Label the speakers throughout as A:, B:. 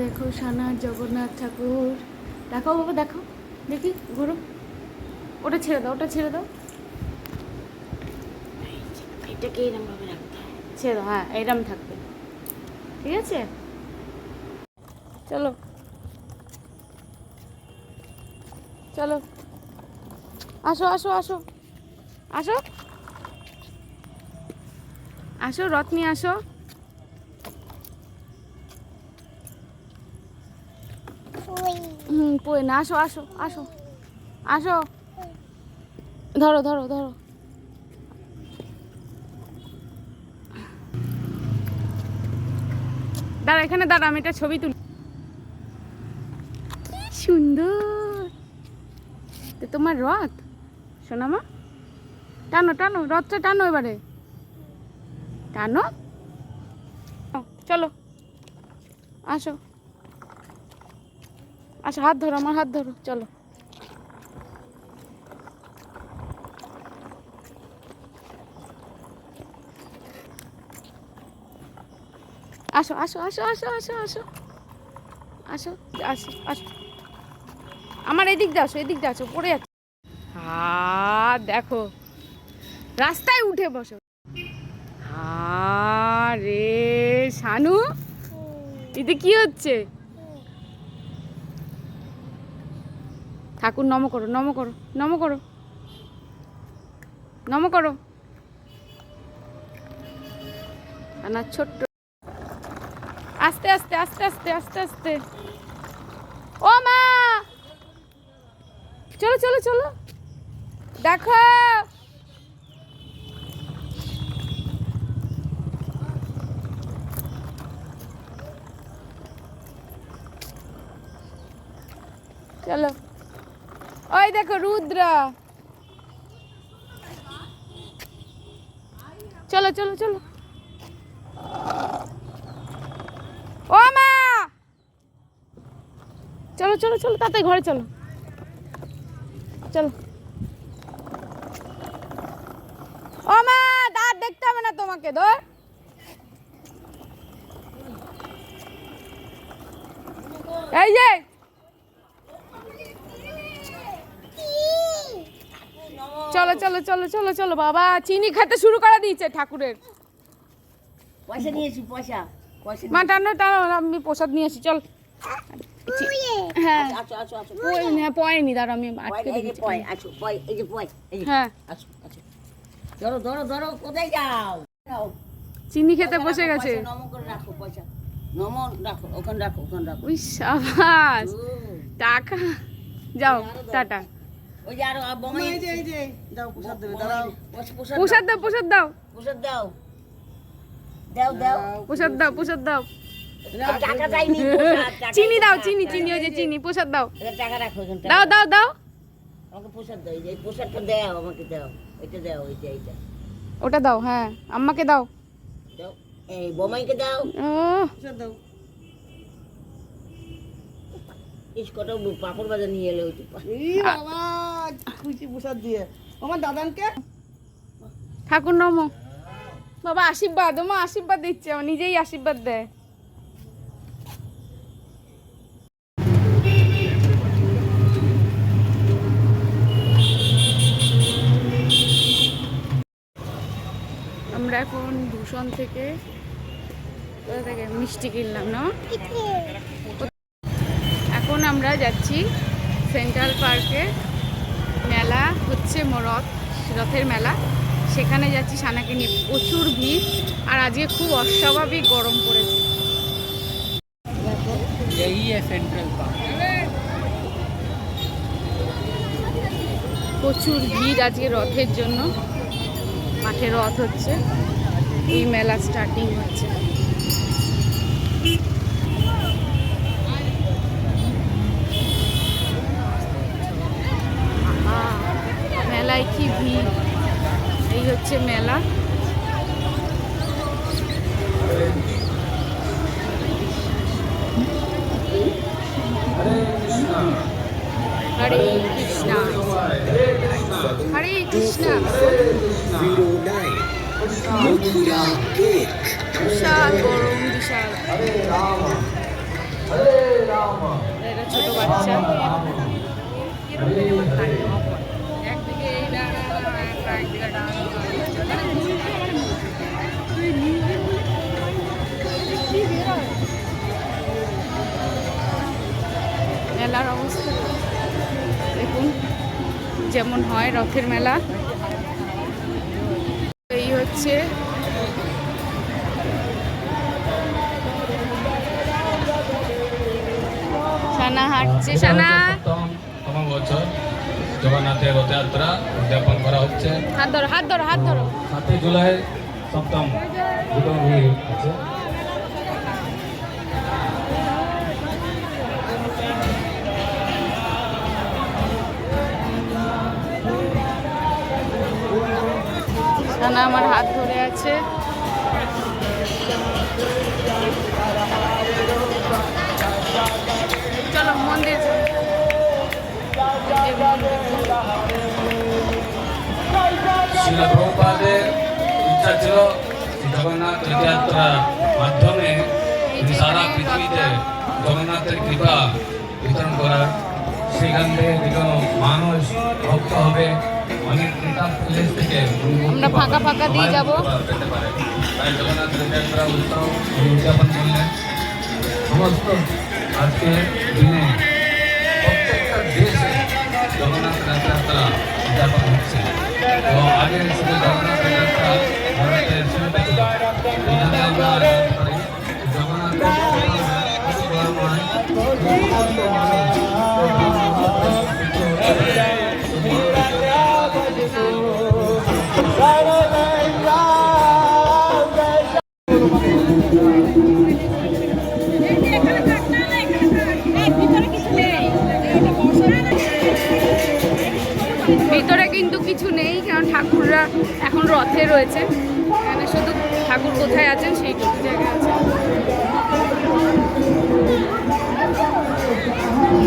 A: দেখো সানা জগন্নাথ ঠাকুর। দেখো বাবা দেখো দেখি ঘুরো। ওটা ছেড়ে দাও ওটা ছেড়ে দাও।
B: এটাকে এরকম ভাবে রাখতে হয়।
A: ছেড়ে দাও হ্যাঁ এরম থাকবে। ঠিক আছে? চলো। চলো। আসো আসো আসো। আসো। আসো রথ নিয়ে আসো। হুম না, আসো আসো আসো আসো। ধরো ধরো ধরো। দাঁড়া, এখানে দাঁড়া, আমি একটা ছবি তুলি। কি সুন্দর। তো তোমার রথ? সোনামা টানো টানো, রথটা টানো এবারে। টানো? চলো। আসো। আসো হাত ধরো আমার হাত ধরো চলো। আসো আসো আসো আসো আসো আসো। আসো আসো আসো। আমার এদিক দিয়ে আসো এদিক দিয়ে আসো পড়ে যাচ্ছে। হা দেখো। রাস্তায় উঠে বসো। হা রে শানু এতে কি হচ্ছে? ঠাকুর, নম করো নম করো নম করো। নম করো। আনার ছোট্ট আস্তে আস্তে আস্তে আস্তে আস্তে আস্তে। ও মা! চলো চলো চলো। দেখো। চলো। ওই দেখো রুদ্রা। চলো চলো চলো। ও মা! চলো চলো চলো, তাড়াতাড়ি ঘরে চলো। চলো। ও মা, দাঁত দেখতে হবে না তোমাকে, ধর। এই যে চলো চলো চলো চলো চলো বাবা চিনি খেতে শুরু করে দিয়েছে ঠাকুরের।
B: পয়সা নিয়েছি পয়সা
A: আমি প্রসাদ চল। হ্যাঁ।
B: ধরো ধরো ধরো
A: চিনি খেতে বসে গেছে। টাকা যাও টাটা।
B: ওই যে আরও বোমাই এই যে এই যে দাও প্রসাদ দেবে দাও প্রসাদ
A: প্রসাদ দাও প্রসাদ দাও।
B: প্রসাদ দাও। দাও দাও।
A: প্রসাদ দাও প্রসাদ দাও।
B: টাকা চাইনি
A: চিনি দাও চিনি চিনি ওই যে চিনি প্রসাদ দাও।
B: টাকা রাখো
A: দাও দাও দাও।
B: আমাকে প্রসাদ দাও এই যে প্রসাদটা দাও আমাকে দাও। এটা দাও এইটা এইটা।
A: ওটা দাও হ্যাঁ আম্মাকে দাও।
B: দাও। এই বোমাইকে দাও।
A: ও
B: ইস কটা পাপড় বাজার নিয়ে এলে ওই
C: বাবা। খুশি প্রসাদ দিয়ে। আমার দাদানকে?
A: ঠাকুর নমো। বাবা আশীর্বাদ, মা আশীর্বাদ দিচ্ছে নিজেই আশীর্বাদ দেয়। আমরা এখন দূষণ থেকে? মিষ্টি কিনলাম, না? এখন আমরা যাচ্ছি সেন্ট্রাল পার্কে। মেলা হচ্ছে রথ রথের মেলা। সেখানে যাচ্ছি সানাকে নিয়ে। প্রচুর ভিড় আর আজকে খুব অস্বাভাবিক গরম পড়েছে। প্রচুর ভিড় আজকে রথের জন্য। মাঠে রথ হচ্ছে। এই মেলা স্টার্টিং হচ্ছে। হচ্ছে মেলা। হরে কৃষ্ণ। হরে কৃষ্ণ. বিশাল গরম বিশাল। এটা ছোট বাচ্চা। মেলার অবস্থা। দেখুন যেমন হয় রথের মেলা। এই হচ্ছে সানা হাঁটছে সানা
D: বছর জগন্নাথের রথযাত্রা উদযাপন করা হচ্ছে।
A: হাত ধরো হাত ধরো হাত ধরো।
D: সাতই জুলাই সপ্তম দুটো আছে।
A: সানা আমার হাত ধরে আছে। চলো মন্দির
D: ইচ্ছা ছিল জগন্নাথ রথযাত্রার মাধ্যমে সারা পৃথিবীতে জগন্নাথের কৃপা বিতরণ করার সেখান থেকে বিভিন্ন মানুষ ভক্ত হবে অনেক কৃপা প্লেস থেকে
A: আমরা ফাঁকা ফাঁকা দিয়ে
D: সবাই
A: যাব।
D: কৃপা পেতে পারে তাই জগন্নাথ রথযাত্রা উৎসব উনি উদযাপন করলেন সমস্ত আজকে দিনে প্রত্যেকটা দেশে জগন্নাথ রথযাত্রা উদযাপন হচ্ছে তো আগে শুধু জগন্নাথ রথযাত্রা ভারতে সীমিত ছিল এখানে আমরা জানতে পারি জগন্নাথ
A: ঠাকুররা এখন রথে রয়েছে। এখানে শুধু ঠাকুর কোথায় আছেন সেই জায়গায় আছে। নামো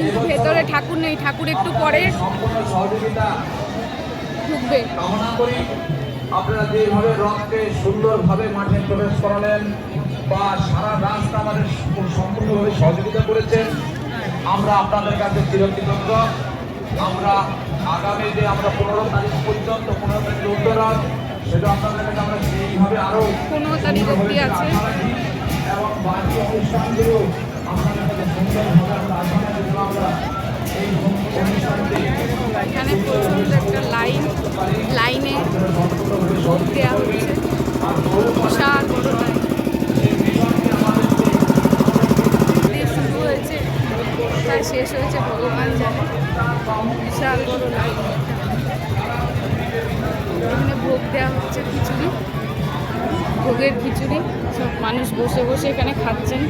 A: কিন্তু ভেতরে ঠাকুর নেই ঠাকুর একটু পরে ঢুকবে।
E: কামনা করি আপনারা যেভাবে রথকে সুন্দরভাবে মাঠে প্রবেশ করালেন বা সারা রাস্তা আমাদের সম্পূর্ণভাবে সহযোগিতা করেছেন আমরা আপনাদের কাছে চিরকৃতজ্ঞ। আমরা আগামী যে আমরা পনেরো তারিখ পর্যন্ত পনেরো তারিখ উত্তরাত সেটা আপনাদের কাছে আমরা সেইভাবে আরও
A: পনেরো তারিখ অবধি আছে।
E: এবং বাকি অনুষ্ঠানগুলো আপনাদের কাছে সুন্দরভাবে
A: এখানে প্রচুর একটা লাইন, লাইনে দেওয়া হচ্ছে। বিশাল বড় লাইন। শুরু হয়েছে তাই শেষ হয়েছে, ভগবান জানে। বিশাল বড় লাইন। এখানে ভোগ দেওয়া হচ্ছে, খিচুড়ি। ভোগের খিচুড়ি। সব মানুষ বসে বসে এখানে খাচ্ছেন।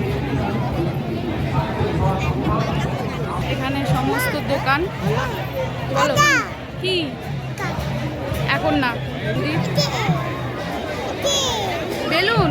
A: এখানে সমস্ত দোকান। বলো কি? এখন না বেলুন।